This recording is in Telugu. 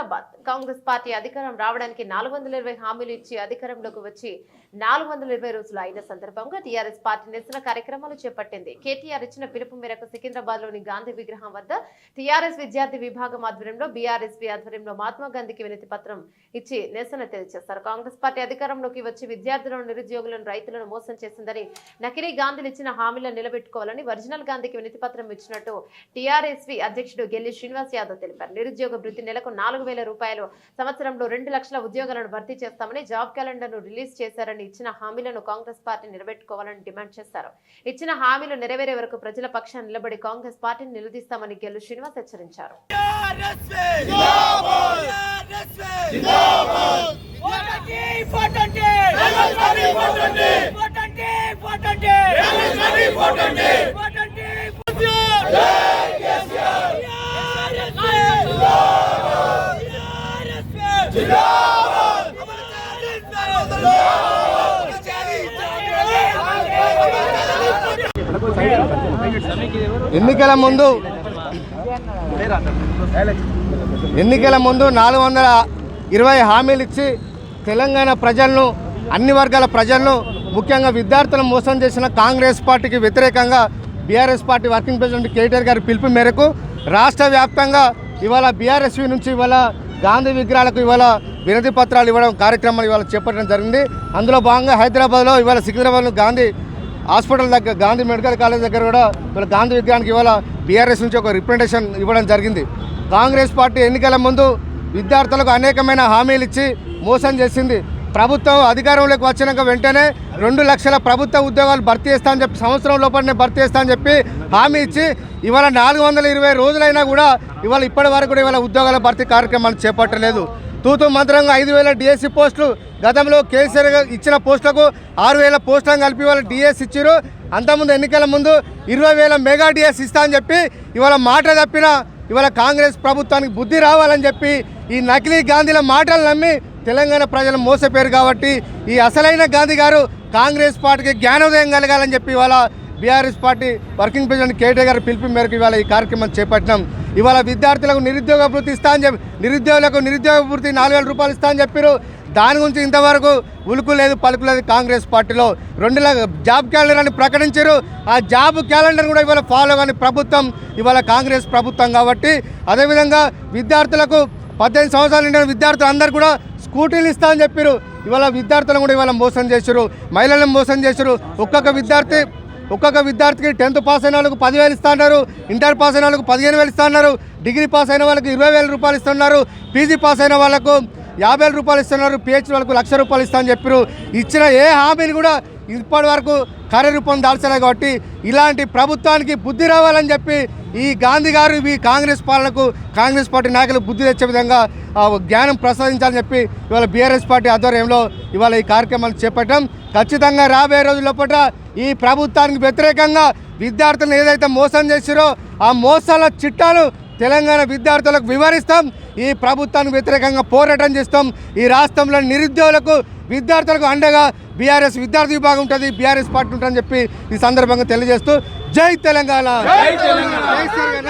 హైదరాబాద్. కాంగ్రెస్ పార్టీ అధికారం రావడానికి నాలుగు వందల ఇరవై హామీలు ఇచ్చి అధికారంలోకి వచ్చి నాలుగు వందల ఇరవై రోజులు అయిన సందర్భంగా టీఆర్ఎస్ పార్టీ నిరసన కార్యక్రమాలు చేపట్టింది. కేటీఆర్ ఇచ్చిన పిలుపు మేరకు సికింద్రాబాద్లోని గాంధీ విగ్రహం వద్ద టీఆర్ఎస్ విద్యార్థి విభాగం ఆధ్వర్యంలో బీఆర్ఎస్పీ ఆధ్వర్యంలో మహాత్మా గాంధీకి వినతి పత్రం ఇచ్చి నిరసన తెలియజేస్తారు కాంగ్రెస్ పార్టీ అధికారంలోకి వచ్చి విద్యార్థులను నిరుద్యోగులను రైతులను మోసం చేసిందని నకిలీ గాంధీలు ఇచ్చిన హామీలను నిలబెట్టుకోవాలని ఒరిజినల్ గాంధీకి వినతి పత్రం ఇచ్చినట్టు టీఆర్ఎస్వి అధ్యక్షుడు గెల్లి శ్రీనివాస్ యాదవ్ తెలిపారు. నిరుద్యోగ వృత్తి నెలకు నాలుగు వేల రూపాయలు. సంవత్సరంలో రెండు లక్షల ఉద్యోగాలను భర్తీ చేస్తామని జాబ్ క్యాలెండర్ను రిలీజ్ చేశారని ఇచ్చిన హామీలను కాంగ్రెస్ పార్టీ నిలబెట్టుకోవాలని డిమాండ్ చేశారు. ఇచ్చిన హామీలు నెరవేరే వరకు ప్రజల పక్షాన్ని నిలబడి కాంగ్రెస్ పార్టీని నిలదీస్తామని గెల్లు శ్రీనివాస్ హెచ్చరించారు. ఎన్నికల ముందు ఎన్నికల ముందు నాలుగు వందల ఇరవై హామీలు ఇచ్చి తెలంగాణ ప్రజలను అన్ని వర్గాల ప్రజలను ముఖ్యంగా విద్యార్థులను మోసం చేసిన కాంగ్రెస్ పార్టీకి వ్యతిరేకంగా BRS party working president KTR గారి పిలుపు మేరకు రాష్ట్ర వ్యాప్తంగా ఇవాళ బీఆర్ఎస్వి నుంచి ఇవాళ గాంధీ విగ్రహాలకు ఇవాళ వినతి పత్రాలు ఇవ్వడం కార్యక్రమాలు ఇవాళ చేపట్టడం జరిగింది. అందులో భాగంగా హైదరాబాద్లో ఇవాళ సికింద్రాబాద్లో గాంధీ హాస్పిటల్ దగ్గర గాంధీ మెడికల్ కాలేజ్ దగ్గర కూడా ఇవాళ గాంధీ విగ్రహానికి ఇవాళ బీఆర్ఎస్ నుంచి ఒక రిప్రజెంటేషన్ ఇవ్వడం జరిగింది. కాంగ్రెస్ పార్టీ ఎన్నికల ముందు విద్యార్థులకు అనేకమైన హామీలు ఇచ్చి మోసం చేసింది. ప్రభుత్వం అధికారంలోకి వచ్చినాక వెంటనే రెండు లక్షల ప్రభుత్వ ఉద్యోగాలు భర్తీ చేస్తా అని చెప్పి సంవత్సరం లోపలనే భర్తీ చేస్తా అని చెప్పి హామీ ఇచ్చి ఇవాళ నాలుగు వందల ఇరవై రోజులైనా కూడా ఇవాళ ఇప్పటి వరకు కూడా ఇవాళ ఉద్యోగాల భర్తీ కార్యక్రమాలు చేపట్టలేదు. తూతు మంత్రంగా ఐదు వేల డిఎస్సి పోస్టులు గతంలో కేసీఆర్ ఇచ్చిన పోస్టులకు ఆరు వేల పోస్టులను కలిపి ఇవాళ డిఎస్ ఇచ్చారు అంతకుముందు ఎన్నికల ముందు ఇరవై వేల మెగా డిఎస్ ఇస్తా అని చెప్పి ఇవాళ మాట తప్పిన ఇవాళ కాంగ్రెస్ ప్రభుత్వానికి బుద్ధి రావాలని చెప్పి ఈ నకిలీ గాంధీల మాటలు నమ్మి తెలంగాణ ప్రజలు మోసపోయారు కాబట్టి ఈ అసలైన గాంధీ గారు కాంగ్రెస్ పార్టీకి జ్ఞానోదయం కలగాలని చెప్పి ఇవాళ BRS party working president KTR గారు పిలుపు మేరకు ఇవాళ ఈ కార్యక్రమం చేపట్టినాం. ఇవాళ విద్యార్థులకు నిరుద్యోగ వృత్తి ఇస్తా అని చెప్పి నిరుద్యోగులకు నిరుద్యోగ వృత్తి నాలుగు వేల రూపాయలు ఇస్తా అని చెప్పారు దాని గురించి ఇంతవరకు ఉలుకు లేదు పలుకు లేదు కాంగ్రెస్ పార్టీలో. రెండు జాబ్ క్యాలెండర్ అని ప్రకటించారు ఆ జాబ్ క్యాలెండర్ కూడా ఇవాళ ఫాలో కాని ప్రభుత్వం ఇవాళ కాంగ్రెస్ ప్రభుత్వం కాబట్టి అదేవిధంగా విద్యార్థులకు పద్దెనిమిది సంవత్సరాలు నిండిన విద్యార్థులు అందరూ కూడా స్కూటీలు ఇస్తా అని చెప్పారు ఇవాళ విద్యార్థులను కూడా ఇవాళ మోసం చేశారు మహిళలను మోసం చేశారు ఒక్కొక్క విద్యార్థి ఒక్కొక్క విద్యార్థికి టెన్త్ పాస్ అయిన వాళ్ళకు పదివేలు ఇస్తున్నారు ఇంటర్ పాస్ అయిన వాళ్ళకు పదిహేను వేలు ఇస్తున్నారు డిగ్రీ పాస్ అయిన వాళ్ళకి ఇరవై వేల రూపాయలు ఇస్తున్నారు పీజీ పాస్ అయిన వాళ్ళకు యాభై వేల రూపాయలు ఇస్తున్నారు పిహెచ్డీ వాళ్ళకు లక్ష రూపాయలు ఇస్తా అని చెప్పారు. ఇచ్చిన ఏ హామీని కూడా ఇప్పటి వరకు కార్యరూపం దాల్చలేదు కాబట్టి ఇలాంటి ప్రభుత్వానికి బుద్ధి రావాలని చెప్పి ఈ గాంధీ గారు ఈ కాంగ్రెస్ పాలనకు కాంగ్రెస్ పార్టీ నాయకులు బుద్ధి తెచ్చే విధంగా ఆ, జ్ఞానం ప్రసాదించాలని చెప్పి ఇవాళ బీఆర్ఎస్ పార్టీ ఆధ్వర్యంలో ఇవాళ ఈ కార్యక్రమాలు చేపట్టడం ఖచ్చితంగా రాబోయే రోజుల పట్ల ఈ ప్రభుత్వానికి వ్యతిరేకంగా విద్యార్థులను ఏదైతే మోసం చేసిరో ఆ మోసాల చిట్టాను తెలంగాణ విద్యార్థులకు వివరిస్తాం. ఈ ప్రభుత్వానికి వ్యతిరేకంగా పోరాటం చేస్తాం. ఈ రాష్ట్రంలో నిరుద్యోగులకు విద్యార్థులకు అండగా బీఆర్ఎస్ విద్యార్థి విభాగం ఉంటుంది. బీఆర్ఎస్ పార్టీ ఉంటుందని చెప్పి ఈ సందర్భంగా తెలియజేస్తూ జై తెలంగాణ. జై తెలంగాణ.